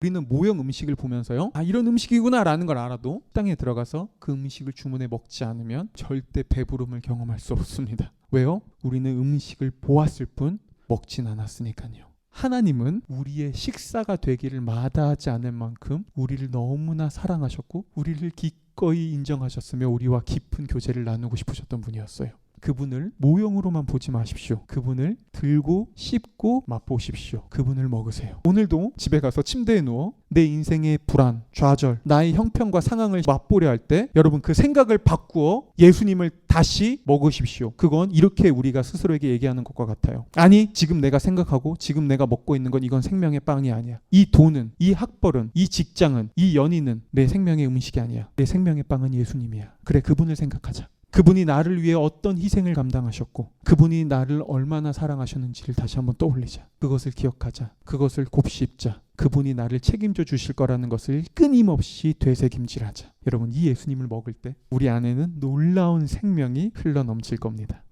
우리는 모형 음식을 보면서요. 아, 이런 음식이구나라는 걸 알아도 식당에 들어가서 그 음식을 주문해 먹지 않으면 절대 배부름을 경험할 수 없습니다. 왜요? 우리는 음식을 보았을 뿐 먹진 않았으니까요. 하나님은 우리의 식사가 되기를 마다하지 않을 만큼 우리를 너무나 사랑하셨고 우리를 기꺼이 인정하셨으며 우리와 깊은 교제를 나누고 싶으셨던 분이었어요. 그분을 모형으로만 보지 마십시오. 그분을 들고 씹고 맛보십시오. 그분을 먹으세요. 오늘도 집에 가서 침대에 누워 내 인생의 불안, 좌절, 나의 형편과 상황을 맛보려 할 때 여러분 그 생각을 바꾸어 예수님을 다시 먹으십시오. 그건 이렇게 우리가 스스로에게 얘기하는 것과 같아요. 아니, 지금 내가 생각하고 지금 내가 먹고 있는 건 이건 생명의 빵이 아니야. 이 돈은, 이 학벌은, 이 직장은, 이 연인은 내 생명의 음식이 아니야. 내 생명의 빵은 예수님이야. 그래, 그분을 생각하자. 그분이 나를 위해 어떤 희생을 감당하셨고 그분이 나를 얼마나 사랑하셨는지를 다시 한번 떠올리자. 그것을 기억하자. 그것을 곱씹자. 그분이 나를 책임져 주실 거라는 것을 끊임없이 되새김질하자. 여러분 이 예수님을 먹을 때 우리 안에는 놀라운 생명이 흘러 넘칠 겁니다.